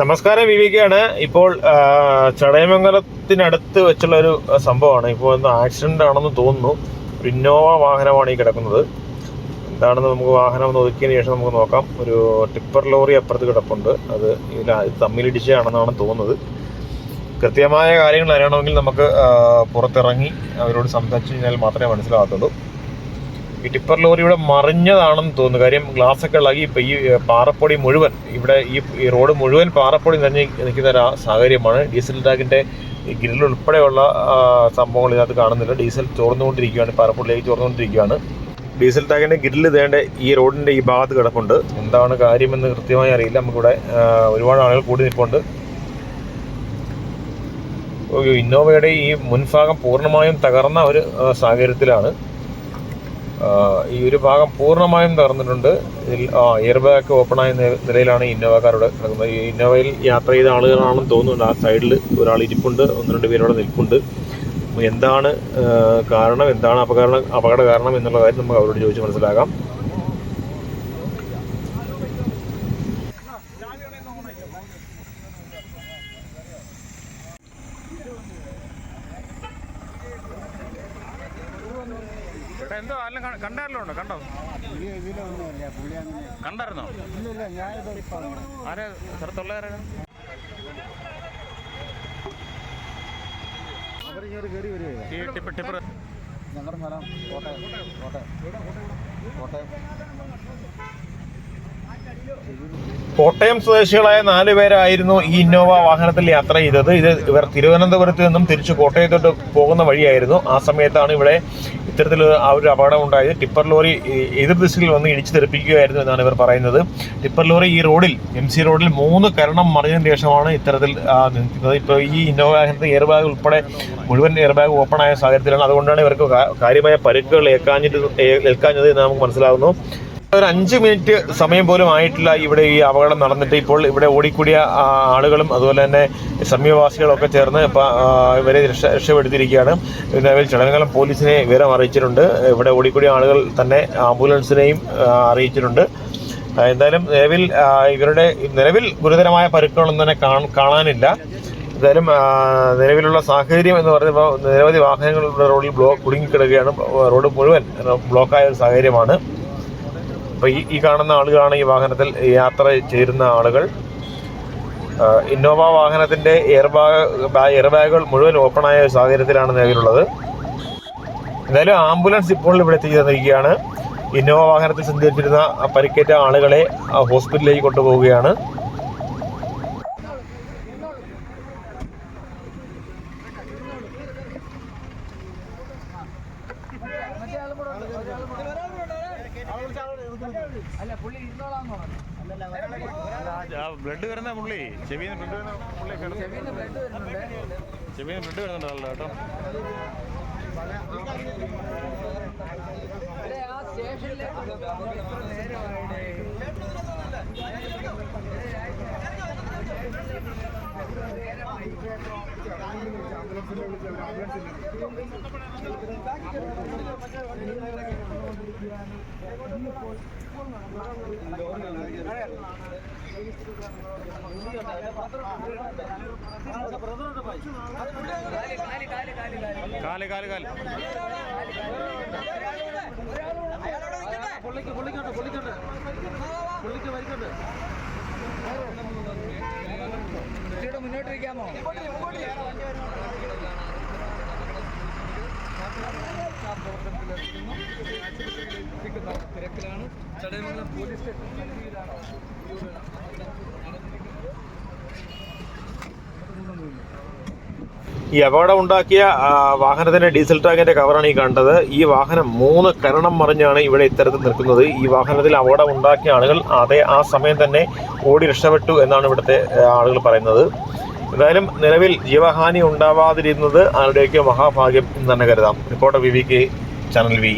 നമസ്കാരം വിവേകയാണ്. ഇപ്പോൾ ചടയമംഗലത്തിനടുത്ത് വെച്ചുള്ള ഒരു സംഭവമാണ്. ഇപ്പോൾ ഒന്ന് ആക്സിഡന്റ് ആണെന്ന് തോന്നുന്നു. ഇന്നോവ വാഹനമാണ് ഈ കിടക്കുന്നത്. എന്താണെന്ന് നമുക്ക് വാഹനം ഒന്ന് ഒതുക്കിയതിന് ശേഷം നമുക്ക് നോക്കാം. ഒരു ടിപ്പർ ലോറി അപ്പുറത്ത് കിടപ്പുണ്ട്. അത് ഇതിൽ ഇത് തമ്മിലിടിച്ചാണെന്നാണ് തോന്നുന്നത്. കൃത്യമായ കാര്യങ്ങൾ അറിയണമെങ്കിൽ നമുക്ക് പുറത്തിറങ്ങി അവരോട് സംസാരിച്ചു കഴിഞ്ഞാൽ മാത്രമേ മനസ്സിലാകത്തുള്ളൂ. ഈ ടിപ്പർ ലോറി ഇവിടെ മറിഞ്ഞതാണെന്ന് തോന്നുന്നു. കാര്യം ഗ്ലാസ് ഒക്കെ ഇളകി ഇപ്പൊ ഈ പാറപ്പൊടി മുഴുവൻ ഇവിടെ ഈ റോഡ് മുഴുവൻ പാറപ്പൊടി നിറഞ്ഞ് നിൽക്കുന്ന ഒരു സാഹചര്യമാണ്. ഡീസൽ ടാങ്കിന്റെ ഗ്രിൽ ഉൾപ്പെടെയുള്ള സംഭവങ്ങൾ ഇതിനകത്ത് കാണുന്നില്ല. ഡീസൽ ചോർന്നുകൊണ്ടിരിക്കുകയാണ് പാറപ്പൊടിയിലേക്ക് ചോർന്നുകൊണ്ടിരിക്കുകയാണ്. ഡീസൽ ടാങ്കിന്റെ ഗ്രില്ല് തേണ്ട ഈ റോഡിന്റെ ഈ ഭാഗത്ത് കിടപ്പുണ്ട്. എന്താണ് കാര്യമെന്ന് കൃത്യമായി അറിയില്ല. നമുക്കിവിടെ ഒരുപാട് ആളുകൾ കൂടി നിൽപ്പുണ്ട്. ഇന്നോവയുടെ ഈ മുൻഭാഗം പൂർണമായും തകർന്ന ഒരു സാഹചര്യത്തിലാണ്. ഈ ഒരു ഭാഗം പൂർണമായും തകർന്നിട്ടുണ്ട്. ഇതിൽ എയർ ബാഗ് ഓപ്പൺ ആയ നിലയിലാണ് ഇന്നോവക്കാരോട് കിടക്കുന്നത്. ഈ ഇന്നോവയിൽ യാത്ര ചെയ്ത ആളുകളാണെന്ന് തോന്നുന്നുണ്ട്. ആ സൈഡിൽ ഒരാൾ ഇരിപ്പുണ്ട്. ഒന്ന് രണ്ട് പേരോടെ നിൽപ്പുണ്ട്. എന്താണ് കാരണം എന്താണ് അപകട അപകട കാരണം എന്നുള്ള കാര്യം നമുക്ക് അവരോട് ചോദിച്ച് മനസ്സിലാക്കാം എന്തോ അല്ല കണ്ടായിരുന്നോ ഉണ്ടോ? കണ്ടോ? കണ്ടായിരുന്നോ? ആരെ? സ്ഥലത്തുള്ളവരാണ് ഞങ്ങളുടെ സ്ഥലം കോട്ടയം. കോട്ടയം. കോട്ടയം. കോട്ടയം സ്വദേശികളായ നാല് പേരായിരുന്നു ഈ ഇന്നോവ വാഹനത്തിൽ യാത്ര ചെയ്തത്. ഇത് ഇവർ തിരുവനന്തപുരത്ത് നിന്നും തിരിച്ച് കോട്ടയത്തോട്ട് പോകുന്ന വഴിയായിരുന്നു. ആ സമയത്താണ് ഇവിടെ ഇത്തരത്തിൽ ആ ഒരു അപകടം ഉണ്ടായത്. ടിപ്പർ ലോറി എതിർ ദിശയിൽ വന്ന് ഇടിച്ചു തെറിപ്പിക്കുകയായിരുന്നു എന്നാണ് ഇവർ പറയുന്നത്. ടിപ്പർ ലോറി ഈ റോഡിൽ എം സി റോഡിൽ മൂന്ന് കരണം മറിഞ്ഞതിന് ശേഷമാണ് ഇത്തരത്തിൽ നിൽക്കുന്നത്. ഇപ്പോൾ ഈ ഇന്നോവ വാഹനത്തിൽ എയർ ബാഗ് ഉൾപ്പെടെ മുഴുവൻ എയർ ബാഗ് ഓപ്പൺ ആയ സാഹചര്യത്തിലാണ്. അതുകൊണ്ടാണ് ഇവർക്ക് കാര്യമായ പരുക്കുകൾ ഏൽക്കാഞ്ഞിട്ട് ഏൽക്കാഞ്ഞത് എന്ന് നമുക്ക് മനസ്സിലാകുന്നു ഒരു അഞ്ച് മിനിറ്റ് സമയം പോലും ആയിട്ടില്ല ഇവിടെ ഈ അപകടം നടന്നിട്ട്. ഇപ്പോൾ ഇവിടെ ഓടിക്കൂടിയ ആളുകളും അതുപോലെ തന്നെ സമീപവാസികളൊക്കെ ചേർന്ന് ഇവരെ രക്ഷ രക്ഷപ്പെടുത്തിയിരിക്കുകയാണ്. നിലവിൽ ചടങ്ങുകളും പോലീസിനെ വിവരം അറിയിച്ചിട്ടുണ്ട്. ഇവിടെ ഓടിക്കൂടിയ ആളുകൾ തന്നെ ആംബുലൻസിനെയും അറിയിച്ചിട്ടുണ്ട്. എന്തായാലും നിലവിൽ ഇവരുടെ നിലവിൽ ഗുരുതരമായ പരുക്കുകളൊന്നും തന്നെ കാണ- കാണാനില്ല. എന്തായാലും നിലവിലുള്ള സാഹചര്യം എന്ന് പറയുമ്പോൾ നിരവധി വാഹനങ്ങളുടെ റോഡിൽ ബ്ലോക്ക് കുടുങ്ങിക്കിടക്കുകയാണ്. റോഡ് മുഴുവൻ ബ്ലോക്കായ ഒരു സാഹചര്യമാണ്. അപ്പോൾ ഈ ഈ കാണുന്ന ആളുകളാണ് ഈ വാഹനത്തിൽ യാത്ര ചേരുന്ന ആളുകൾ. ഇന്നോവ വാഹനത്തിന്റെ എയർ ബാഗ് എയർ ബാഗുകൾ മുഴുവൻ ഓപ്പൺ ആയ ഒരു സാഹചര്യത്തിലാണ് നിലവിലുള്ളത്. എന്തായാലും ആംബുലൻസ് ഇപ്പോൾ ഇവിടെ എത്തിച്ചേർന്നിരിക്കുകയാണ് ഇന്നോവ വാഹനത്തിൽ സഞ്ചരിച്ചിരുന്ന പരിക്കേറ്റ ആളുകളെ ഹോസ്പിറ്റലിലേക്ക് കൊണ്ടുപോവുകയാണ്. ബ്ലഡ് വരുന്ന പുള്ളി. ചെവിന്ന് ബ്ലഡ് വരുന്ന പുള്ളി ചെവിന്ന് ബ്ലഡ് വരുന്നുണ്ടല്ലോ കേട്ടോ. കാൽ കാൽ കാൽ. പുള്ളിക്ക് പുള്ളിക്കുണ്ട് പുള്ളിക്കുണ്ട് പുള്ളിക്ക് വരിക്കുണ്ട് മുന്നോട്ടിരിക്കാമോ? തിരക്കിലാണ് ചടയമംഗലം പോലീസ് സ്റ്റേഷൻ ഈ അപകടം ഉണ്ടാക്കിയ വാഹനത്തിന്റെ ഡീസൽ ടാങ്കിന്റെ കവറാണ് ഈ കണ്ടത്. ഈ വാഹനം മൂന്ന് കരണം മറിഞ്ഞാണ് ഇവിടെ ഇത്തരത്തിൽ നിൽക്കുന്നത്. ഈ വാഹനത്തിൽ അപകടം ഉണ്ടാക്കിയ ആളുകൾ അതേ ആ സമയം തന്നെ ഓടി രക്ഷപ്പെട്ടു എന്നാണ് ഇവിടുത്തെ ആളുകൾ പറയുന്നത്. എന്തായാലും നിലവിൽ ജീവഹാനി ഉണ്ടാവാതിരുന്നത് ആരുടെയൊക്കെ മഹാഭാഗ്യം എന്ന് തന്നെ കരുതാം. Reporter V V K channel V.